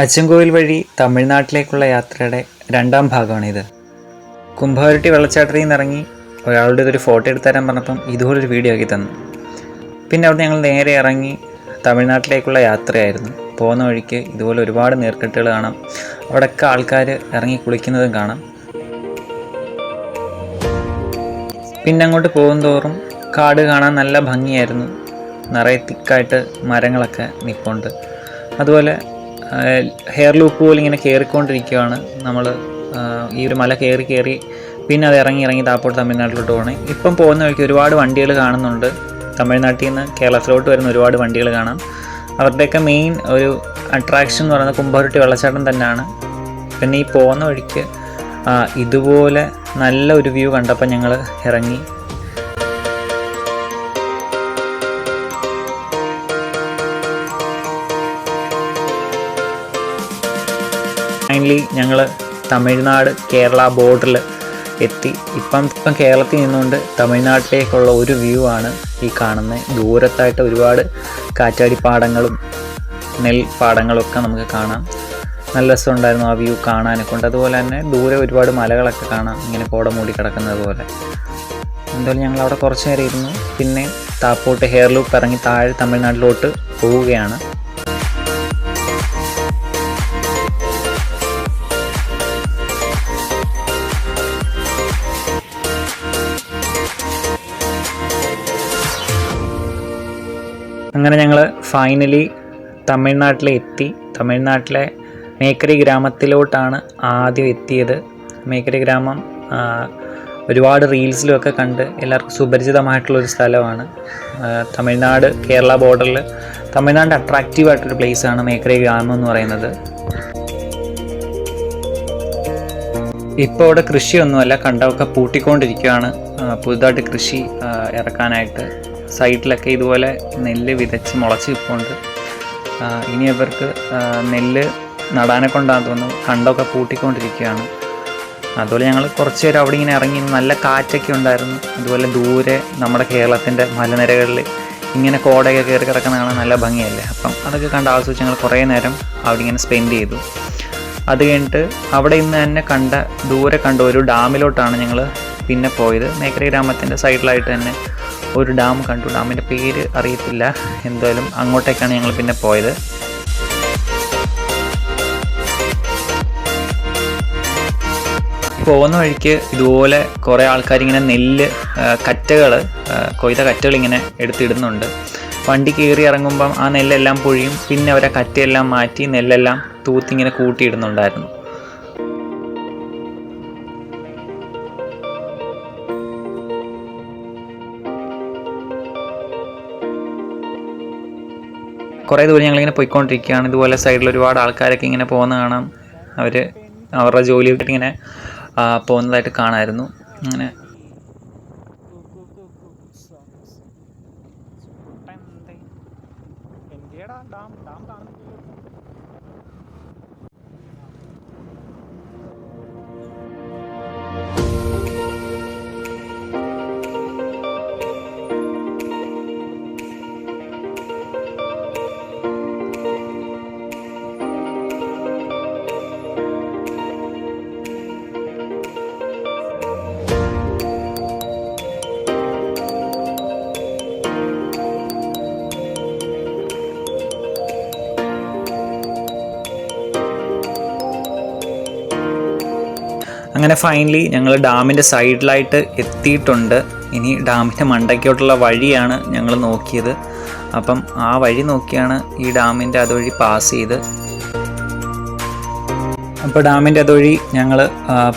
അച്ചൻകോവിൽ വഴി തമിഴ്നാട്ടിലേക്കുള്ള യാത്രയുടെ രണ്ടാം ഭാഗമാണിത്. കുംഭവരട്ടി വെള്ളച്ചാട്ടത്തിൽ നിന്ന് ഇറങ്ങി ഒരാളുടെ ഇതൊരു ഫോട്ടോ എടുത്ത് തരാൻ പറഞ്ഞപ്പം ഇതുപോലൊരു വീഡിയോ ആക്കി തന്നു. പിന്നെ അവിടെ ഞങ്ങൾ നേരെ ഇറങ്ങി തമിഴ്നാട്ടിലേക്കുള്ള യാത്രയായിരുന്നു. പോകുന്ന വഴിക്ക് ഇതുപോലെ ഒരുപാട് നേർക്കെട്ടുകൾ കാണാം. അവിടെയൊക്കെ ആൾക്കാർ ഇറങ്ങി കുളിക്കുന്നതും കാണാം. പിന്നെ അങ്ങോട്ട് പോകും തോറും കാട് കാണാൻ നല്ല ഭംഗിയായിരുന്നു. നിറയെ തിക്കായിട്ട് മരങ്ങളൊക്കെ നിൽപ്പുണ്ട് അതുപോലെ ഹെയർ ലൂപ്പ് പോലെ ഇങ്ങനെ കയറിക്കൊണ്ടിരിക്കുകയാണ് നമ്മൾ ഈ ഒരു മല കയറി കയറി പിന്നെ അത് ഇറങ്ങി ഇറങ്ങി താപ്പോട്ട് തമിഴ്നാട്ടിലോട്ട് പോകണേ ഇപ്പം പോകുന്ന വഴിക്ക് ഒരുപാട് വണ്ടികൾ കാണുന്നുണ്ട്. തമിഴ്നാട്ടിൽ നിന്ന് കേരളത്തിലോട്ട് വരുന്ന ഒരുപാട് വണ്ടികൾ കാണാം. അവരുടെയൊക്കെ മെയിൻ ഒരു അട്രാക്ഷൻ എന്ന് പറയുന്നത് കുമ്പഹരുട്ടി വെള്ളച്ചാട്ടം തന്നെയാണ്. പിന്നെ ഈ പോകുന്ന വഴിക്ക് ഇതുപോലെ നല്ല ഒരു വ്യൂ കണ്ടപ്പോൾ ഞങ്ങൾ ഇറങ്ങി. ഫൈനലി ഞങ്ങൾ തമിഴ്നാട് കേരള ബോർഡറിൽ എത്തി. ഇപ്പം ഇപ്പം കേരളത്തിൽ നിന്നുകൊണ്ട് തമിഴ്നാട്ടിലേക്കുള്ള ഒരു വ്യൂ ആണ് ഈ കാണുന്നത് ദൂരത്തായിട്ട് ഒരുപാട് കാറ്റാടിപ്പാടങ്ങളും നെൽപ്പാടങ്ങളും ഒക്കെ നമുക്ക് കാണാം. നല്ല രസമുണ്ടായിരുന്നു ആ വ്യൂ കാണാനെ. കൊണ്ട് അതുപോലെ തന്നെ ദൂരെ ഒരുപാട് മലകളൊക്കെ കാണാം. ഇങ്ങനെ കോട മൂടി കിടക്കുന്നത് പോലെ. എന്തായാലും ഞങ്ങൾ അവിടെ കുറച്ച് നേരം ഇരുന്നു. പിന്നെ താപ്പോട്ട് ഹെയർ ലൂപ്പ് ഇറങ്ങി താഴെ തമിഴ്നാട്ടിലോട്ട് പോവുകയാണ്. അങ്ങനെ ഞങ്ങൾ ഫൈനലി തമിഴ്നാട്ടിലെ എത്തി. തമിഴ്നാട്ടിലെ മേക്കരി ഗ്രാമത്തിലോട്ടാണ് ആദ്യം എത്തിയത്. മേക്കരി ഗ്രാമം ഒരുപാട് റീൽസിലുമൊക്കെ കണ്ട് എല്ലാവർക്കും സുപരിചിതമായിട്ടുള്ളൊരു സ്ഥലമാണ്. തമിഴ്നാട് കേരള ബോർഡറിൽ തമിഴ്നാട് അട്രാക്റ്റീവ് ആയിട്ടൊരു പ്ലേസാണ് മേക്കരി ഗ്രാമം എന്ന് പറയുന്നത്. ഇപ്പോൾ അവിടെ കൃഷിയൊന്നുമല്ല കണ്ടമൊക്കെ പൂട്ടിക്കൊണ്ടിരിക്കുകയാണ്. പുതുതായിട്ട് കൃഷി ഇറക്കാനായിട്ട്. സൈഡിലൊക്കെ ഇതുപോലെ നെല്ല് വിതച്ച് മുളച്ച് നിൽപ്പുണ്ട് ആ, ഇനി അവർക്ക് നെല്ല് നടാനെ കൊണ്ടാന്ന് തോന്നുന്നു. കണ്ടൊക്കെ പൂട്ടിക്കൊണ്ടിരിക്കുകയാണ് അതുപോലെ ഞങ്ങൾ കുറച്ച് പേര് അവിടെ ഇങ്ങനെ ഇറങ്ങി നല്ല കാറ്റൊക്കെ ഉണ്ടായിരുന്നു. അതുപോലെ ദൂരെ നമ്മുടെ കേരളത്തിന്റെ മലനിരകളിൽ ഇങ്ങനെ കോടയൊക്കെ കയറി കിടക്കുന്ന കാണാൻ നല്ല ഭംഗിയല്ലേ? അപ്പം അതൊക്കെ കണ്ട് ആസ്വദിച്ച് ഞങ്ങൾ കുറേ നേരം അവിടെ ഇങ്ങനെ സ്പെൻഡ് ചെയ്തു. അത് കഴിഞ്ഞിട്ട് അവിടെ ഇന്ന് തന്നെ കണ്ട ദൂരെ കണ്ട ഒരു ഡാമിലോട്ടാണ് ഞങ്ങൾ പിന്നെ പോയത്. മേക്കരി ഗ്രാമത്തിന്റെ സൈഡിലായിട്ട് തന്നെ ഒരു ഡാം കണ്ടു. ഡാമിന്റെ പേര് അറിയത്തില്ല. എന്തായാലും അങ്ങോട്ടേക്കാണ് ഞങ്ങൾ പിന്നെ പോയത്. പോകുന്ന വഴിക്ക് ഇതുപോലെ കുറേ ആൾക്കാരിങ്ങനെ നെല്ല് കറ്റകൾ കൊയ്ത കറ്റകൾ ഇങ്ങനെ എടുത്തിടുന്നുണ്ട്. വണ്ടി കയറി ഇറങ്ങുമ്പം ആ നെല്ലെല്ലാം പൊഴിയും പിന്നെ അവരെ കറ്റയെല്ലാം മാറ്റി നെല്ലെല്ലാം തൂത്തിങ്ങനെ കൂട്ടിയിടുന്നുണ്ടായിരുന്നു. കുറേ ദൂരം ഞങ്ങളിങ്ങനെ പോയിക്കൊണ്ടിരിക്കുകയാണ്. ഇതുപോലെ സൈഡിൽ ഒരുപാട് ആൾക്കാരൊക്കെ ഇങ്ങനെ പോകുന്ന കാണാം. അവർ അവരുടെ ജോലിയൊക്കെ ഇങ്ങനെ പോകുന്നതായിട്ട് കാണാമായിരുന്നു അങ്ങനെ. അങ്ങനെ ഫൈനലി ഞങ്ങൾ ഡാമിന്റെ സൈഡിലായിട്ട് എത്തിയിട്ടുണ്ട്. ഇനി ഡാമിന്റെ മണ്ടയ്ക്കോട്ടുള്ള വഴിയാണ് ഞങ്ങൾ നോക്കിയത്. അപ്പം ആ വഴി നോക്കിയാണ് ഈ ഡാമിന്റെ അതുവഴി പാസ് ചെയ്ത്. അപ്പോൾ ഡാമിന്റെ അതുവഴി ഞങ്ങൾ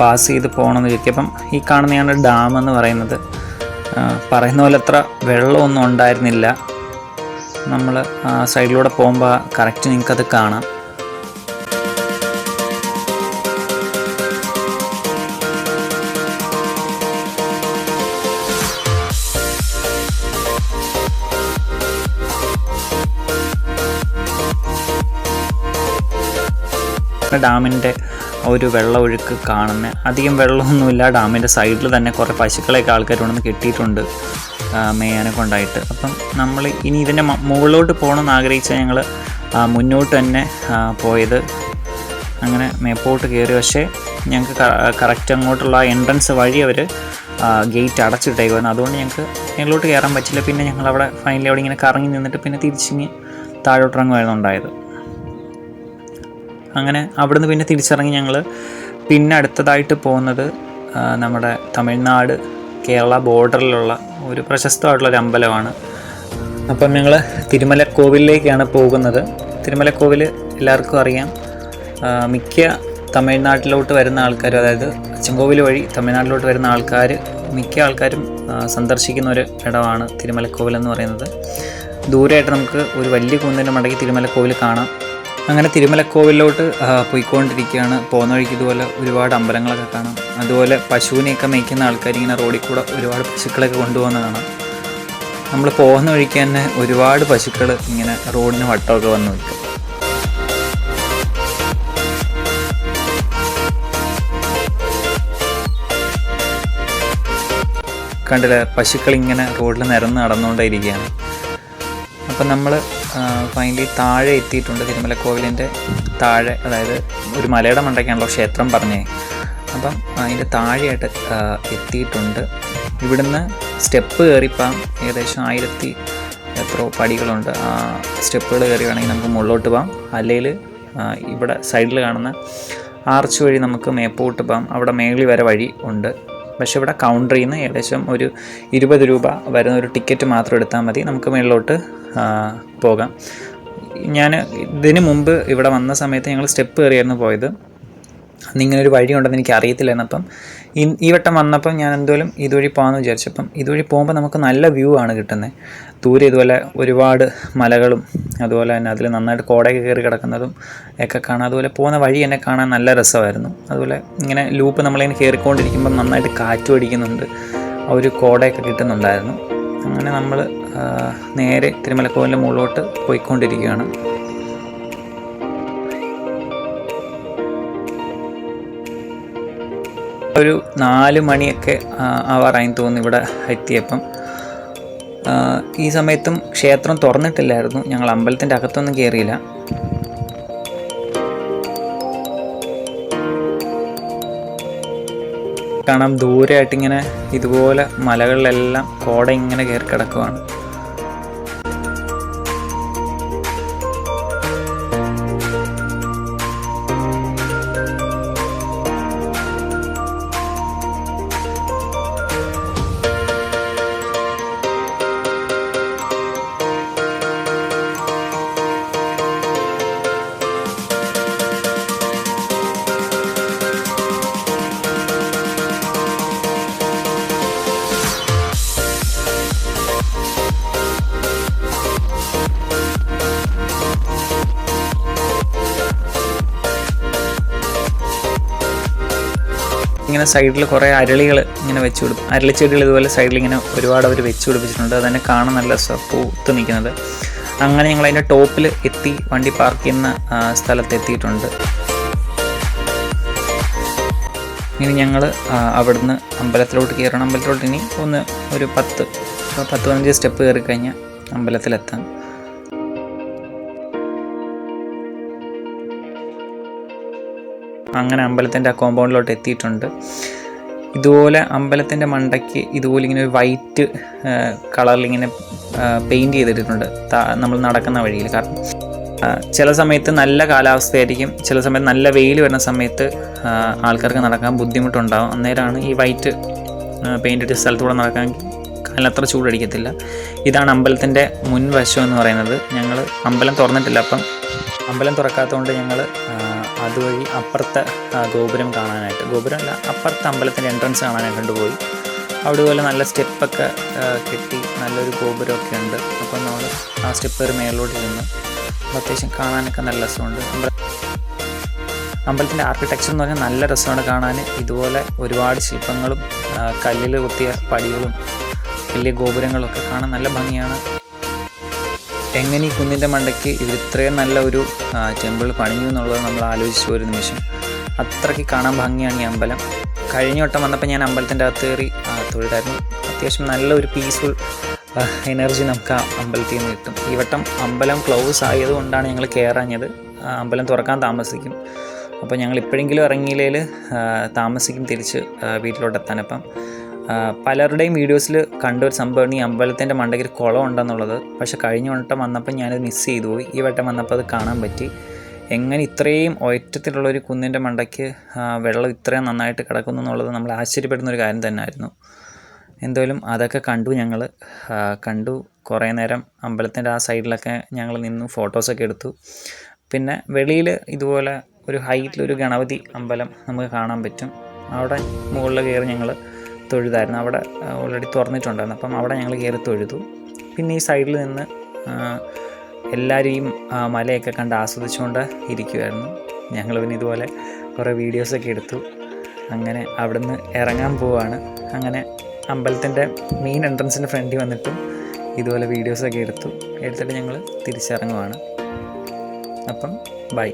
പാസ് ചെയ്ത് പോകണമെന്ന് ചോദിക്കും അപ്പം ഈ കാണുന്നതാണ് ഡാം എന്ന് പറയുന്നത്. പറയുന്ന പോലെ അത്ര വെള്ളമൊന്നും ഉണ്ടായിരുന്നില്ല. നമ്മൾ സൈഡിലൂടെ പോകുമ്പോൾ കറക്റ്റ് നിങ്ങൾക്കത് കാണാം. ഡാമിന്റെ ഒരു വെള്ളമൊഴുക്ക് കാണുന്നത് അധികം വെള്ളമൊന്നുമില്ല. ഡാമിന്റെ സൈഡിൽ തന്നെ കുറേ പശുക്കളെയൊക്കെ ആൾക്കാർ കൊണ്ടുവന്ന് കിട്ടിയിട്ടുണ്ട് മേയാനെ കൊണ്ടായിട്ട്. അപ്പം നമ്മൾ ഇനി ഇതിന്റെ മുകളിലോട്ട് പോകണമെന്ന് ആഗ്രഹിച്ച ഞങ്ങൾ മുന്നോട്ട് തന്നെ പോയത്. അങ്ങനെ മേപ്പോട്ട് കയറി. പക്ഷേ ഞങ്ങൾക്ക് കറക്റ്റ് അങ്ങോട്ടുള്ള എൻട്രൻസ് വഴി അവർ ഗേറ്റ് അടച്ചിട്ടേക്കുമായിരുന്നു അതുകൊണ്ട് ഞങ്ങൾക്ക് മേലോട്ട് കയറാൻ പറ്റില്ല. പിന്നെ ഞങ്ങൾ അവിടെ ഫൈനലി അവിടെ ഇങ്ങനെ കറങ്ങി നിന്നിട്ട് പിന്നെ തിരിച്ചിങ്ങ് താഴോട്ടിറങ്ങുമായിരുന്നു ഉണ്ടായത്. അങ്ങനെ അവിടുന്ന് പിന്നെ തിരിച്ചിറങ്ങി ഞങ്ങൾ പിന്നെ അടുത്തതായിട്ട് പോകുന്നത് നമ്മുടെ തമിഴ്നാട് കേരള ബോർഡറിലുള്ള ഒരു പ്രശസ്തമായിട്ടുള്ള ഒരു അമ്പലമാണ്. അപ്പം ഞങ്ങൾ തിരുമല കോവിലിലേക്കാണ് പോകുന്നത്. തിരുമല കോവിൽ എല്ലാവർക്കും അറിയാം മിക്ക തമിഴ്നാട്ടിലോട്ട് വരുന്ന ആൾക്കാരും അതായത് അച്ചൻകോവിൽ വഴി തമിഴ്നാട്ടിലോട്ട് വരുന്ന ആൾക്കാർ മിക്ക ആൾക്കാരും സന്ദർശിക്കുന്ന ഒരു ഇടമാണ് തിരുമലക്കോവിൽ എന്ന് പറയുന്നത്. ദൂരെയായിട്ട് നമുക്ക് ഒരു വലിയ കുന്നിന്റെ മടക്കി തിരുമലക്കോവിൽ കാണാം. അങ്ങനെ തിരുമലക്കോവിലോട്ട് പോയിക്കൊണ്ടിരിക്കുകയാണ്. പോകുന്ന വഴിക്ക് ഇതുപോലെ ഒരുപാട് അമ്പലങ്ങളൊക്കെ കാണാം. അതുപോലെ പശുവിനെയൊക്കെ മേയ്ക്കുന്ന ആൾക്കാർ ഇങ്ങനെ റോഡിൽ കൂടെ ഒരുപാട് പശുക്കളൊക്കെ കൊണ്ടുപോകുന്ന കാണാം നമ്മൾ പോകുന്ന വഴിക്ക് തന്നെ ഒരുപാട് പശുക്കൾ ഇങ്ങനെ റോഡിന് വട്ടമൊക്കെ വന്ന് നിൽക്കും. കണ്ടില്ല? പശുക്കൾ ഇങ്ങനെ റോഡിൽ നിരന്ന് നടന്നുകൊണ്ടേ ഇരിക്കുകയാണ് അപ്പം നമ്മൾ ഫൈനലി താഴെ എത്തിയിട്ടുണ്ട് തിരുമല കോവിലിന്റെ താഴെ അതായത് ഒരു മലയുടെ മണ്ടയ്ക്കാണല്ലോ ക്ഷേത്രം പറഞ്ഞേ. അപ്പം അതിന്റെ താഴെയായിട്ട് എത്തിയിട്ടുണ്ട്. ഇവിടുന്ന് സ്റ്റെപ്പ് കയറിപ്പം ഏകദേശം ആയിരത്തി എത്രയോ പടികളുണ്ട്. ആ സ്റ്റെപ്പുകൾ കയറി വേണമെങ്കിൽ നമുക്ക് മുകളിലോട്ട് പോകാം അല്ലെങ്കിൽ ഇവിടെ സൈഡിൽ കാണുന്ന ആർച്ച് വഴി നമുക്ക് മേപ്പോട്ട് പോകാം അവിടെ മേളി വരെ വഴി ഉണ്ട്. പക്ഷേ ഇവിടെ കൗണ്ടറിൽ നിന്ന് ഏകദേശം ഒരു ഇരുപത് രൂപ വരുന്ന ഒരു ടിക്കറ്റ് മാത്രം എടുത്താൽ മതി. നമുക്ക് മേളിലോട്ട് പോകാം. ഞാൻ ഇതിന് മുമ്പ് ഇവിടെ വന്ന സമയത്ത് ഞങ്ങൾ സ്റ്റെപ്പ് കയറിയായിരുന്നു പോയത്. അന്ന് ഇങ്ങനെ ഒരു വഴി ഉണ്ടെന്ന് എനിക്ക് അറിയത്തില്ലായിരുന്നു അപ്പം ഈ- വട്ടം വന്നപ്പം ഞാൻ എന്തോലും ഇതുവഴി പോകാമെന്ന് വിചാരിച്ചപ്പം ഇതുവഴി പോകുമ്പോൾ നമുക്ക് നല്ല വ്യൂ ആണ് കിട്ടുന്നത്. ദൂരെ ഇതുപോലെ ഒരുപാട് മലകളും അതുപോലെ തന്നെ അതിൽ നന്നായിട്ട് കോടയൊക്കെ കയറി കിടക്കുന്നതും ഒക്കെ കാണാം. അതുപോലെ പോകുന്ന വഴി എന്നെ കാണാൻ നല്ല രസമായിരുന്നു. അതുപോലെ ഇങ്ങനെ ലൂപ്പ് നമ്മളിങ്ങനെ കയറിക്കൊണ്ടിരിക്കുമ്പം നന്നായിട്ട് കാറ്റ് അടിക്കുന്നുണ്ട് ആ ഒരു കോടയൊക്കെ കിട്ടുന്നുണ്ടായിരുന്നു. അങ്ങനെ നമ്മൾ നേരെ തിരുമലക്കോവിലിന്റെ മുകളിലോട്ട് പോയിക്കൊണ്ടിരിക്കുകയാണ്. ഒരു നാല് മണിയൊക്കെ ആവാറായി തോന്നുന്നു ഇവിടെ എത്തിയപ്പം. ഈ സമയത്തും ക്ഷേത്രം തുറന്നിട്ടില്ലായിരുന്നു. ഞങ്ങൾ അമ്പലത്തിന്റെ അകത്തൊന്നും കയറിയില്ല. കാണാം ദൂരെയായിട്ട് ഇങ്ങനെ ഇതുപോലെ മലകളിലെല്ലാം കോട ഇങ്ങനെ കയറി കിടക്കുവാണ്. ഇങ്ങനെ സൈഡിൽ കുറേ അരളികൾ ഇങ്ങനെ വെച്ച് കൊടുക്കും അരളിച്ചെടികൾ ഇതുപോലെ സൈഡിൽ ഇങ്ങനെ ഒരുപാട് അവർ വെച്ച് പിടിപ്പിച്ചിട്ടുണ്ട്. അതന്നെ തന്നെ കാണാൻ നല്ല പൂത്ത് നിൽക്കുന്നത് അങ്ങനെ ഞങ്ങൾ അതിന്റെ ടോപ്പിൽ എത്തി വണ്ടി പാർക്ക് ചെയ്യുന്ന സ്ഥലത്തെത്തിയിട്ടുണ്ട് ഇനി ഞങ്ങൾ അവിടുന്ന് അമ്പലത്തിലോട്ട് കയറണം അമ്പലത്തിലോട്ട് ഇനി ഒന്ന് ഒരു പത്ത് പത്ത് പതിനഞ്ച് സ്റ്റെപ്പ് കയറി കഴിഞ്ഞാൽ അമ്പലത്തിലെത്താം. അങ്ങനെ അമ്പലത്തിന്റെ ആ കോമ്പൗണ്ടിലോട്ട് എത്തിയിട്ടുണ്ട്. ഇതുപോലെ അമ്പലത്തിന്റെ മണ്ടയ്ക്ക് ഇതുപോലെ ഇങ്ങനെ ഒരു വൈറ്റ് കളറിൽ ഇങ്ങനെ പെയിന്റ് ചെയ്തിട്ടുണ്ട് നമ്മൾ നടക്കുന്ന വഴിയിൽ. കാരണം ചില സമയത്ത് നല്ല കാലാവസ്ഥയായിരിക്കും. ചില സമയത്ത് നല്ല വെയിൽ വരുന്ന സമയത്ത് ആൾക്കാർക്ക് നടക്കാൻ ബുദ്ധിമുട്ടുണ്ടാകും അന്നേരമാണ് ഈ വൈറ്റ് പെയിന്റ് ഇട്ട സ്ഥലത്തൂടെ നടക്കാൻ കാലിനത്ര ചൂടടിക്കത്തില്ല. ഇതാണ് അമ്പലത്തിന്റെ മുൻവശം എന്ന് പറയുന്നത്. ഞങ്ങൾ അമ്പലം തുറന്നിട്ടില്ല. അപ്പം അമ്പലം തുറക്കാത്തതുകൊണ്ട് ഞങ്ങൾ അതുവഴി അപ്പുറത്തെ ഗോപുരം കാണാനായിട്ട്. ഗോപുരം അല്ല അപ്പുറത്തെ അമ്പലത്തിന്റെ എൻട്രൻസ് കാണാനായിട്ട് കൊണ്ടുപോയി. അവിടെ പോലെ നല്ല സ്റ്റെപ്പൊക്കെ കെട്ടി നല്ലൊരു ഗോപുരമൊക്കെ ഉണ്ട്. അപ്പം നമ്മൾ ആ സ്റ്റെപ്പ് ഒരു മേളിലോട്ട് അപ്പോൾ അത്യാവശ്യം കാണാനൊക്കെ നല്ല രസമുണ്ട്. അമ്പലത്തിന്റെ ആർക്കിടെക്ചർ എന്ന് പറഞ്ഞാൽ നല്ല രസമാണ് കാണാൻ. ഇതുപോലെ ഒരുപാട് ശില്പങ്ങളും കല്ലിൽ കുത്തിയ പടികളും വലിയ ഗോപുരങ്ങളൊക്കെ കാണാൻ നല്ല ഭംഗിയാണ്. എങ്ങനെ ഈ കുന്നിന്റെ മണ്ടയ്ക്ക് ഇത് ഇത്രയും നല്ല ഒരു ടെമ്പിൾ പണിഞ്ഞു എന്നുള്ളത് നമ്മൾ ആലോചിച്ചു ഒരു നിമിഷം. അത്രയ്ക്ക് കാണാൻ ഭംഗിയാണ് ഈ അമ്പലം. കഴിഞ്ഞ വട്ടം വന്നപ്പോൾ ഞാൻ അമ്പലത്തിന്റെ അകത്ത് കയറി തൊഴിലായിരുന്നു അത്യാവശ്യം നല്ല ഒരു പീസ്ഫുൾ എനർജി നമുക്ക് ആ അമ്പലത്തിൽ നിന്ന് കിട്ടും. ഈ വട്ടം അമ്പലം ക്ലോസ് ആയതുകൊണ്ടാണ് ഞങ്ങൾ കയറാഞ്ഞത്. അമ്പലം തുറക്കാൻ താമസിക്കും. അപ്പോൾ ഞങ്ങൾ ഇപ്പോഴെങ്കിലും ഇറങ്ങിയില്ലെങ്കിൽ താമസിക്കും തിരിച്ച് വീട്ടിലോട്ട് വീട്ടിലോട്ടെത്താൻ അപ്പം. പലരുടെയും വീഡിയോസിൽ കണ്ട ഒരു സംഭവമാണ് ഈ അമ്പലത്തിന്റെ മണ്ടയ്ക്ക് കുളം ഉണ്ടെന്നുള്ളത്. പക്ഷേ കഴിഞ്ഞ വട്ടം വന്നപ്പോൾ ഞാനത് മിസ് ചെയ്തു പോയി. ഈ വട്ടം വന്നപ്പോൾ അത് കാണാൻ പറ്റി. എങ്ങനെ ഇത്രയും ഒയറ്റത്തിലുള്ള ഒരു കുന്നിന്റെ മണ്ടയ്ക്ക് വെള്ളം ഇത്രയും നന്നായിട്ട് കിടക്കുന്നു എന്നുള്ളത് നമ്മൾ ആശ്ചര്യപ്പെടുന്ന ഒരു കാര്യം തന്നെയായിരുന്നു. എന്തായാലും അതൊക്കെ കണ്ടു ഞങ്ങൾ കണ്ടു. കുറേ നേരം അമ്പലത്തിന്റെ ആ സൈഡിലൊക്കെ ഞങ്ങൾ നിന്നു ഫോട്ടോസൊക്കെ എടുത്തു. പിന്നെ വെളിയിൽ ഇതുപോലെ ഒരു ഹൈറ്റിലൊരു ഗണപതി അമ്പലം നമുക്ക് കാണാൻ പറ്റും. അവിടെ മുകളിൽ കയറി ഞങ്ങൾ തൊഴുതായിരുന്നു. അവിടെ ഓൾറെഡി തുറന്നിട്ടുണ്ടായിരുന്നു. അപ്പം അവിടെ ഞങ്ങൾ കയറി തൊഴുതു. പിന്നെ ഈ സൈഡിൽ നിന്ന് എല്ലാവരെയും മലയൊക്കെ കണ്ട് ആസ്വദിച്ചുകൊണ്ട് ഇരിക്കുമായിരുന്നു ഞങ്ങൾ പിന്നെ ഇതുപോലെ കുറേ വീഡിയോസൊക്കെ എടുത്തു. അങ്ങനെ അവിടുന്ന് ഇറങ്ങാൻ പോവാണ്. അങ്ങനെ അമ്പലത്തിന്റെ മെയിൻ എൻട്രൻസിന്റെ ഫ്രണ്ടിൽ വന്നിട്ടും ഇതുപോലെ വീഡിയോസൊക്കെ എടുത്തു. എടുത്തിട്ട് ഞങ്ങൾ തിരിച്ചിറങ്ങുവാണ്. അപ്പം ബൈ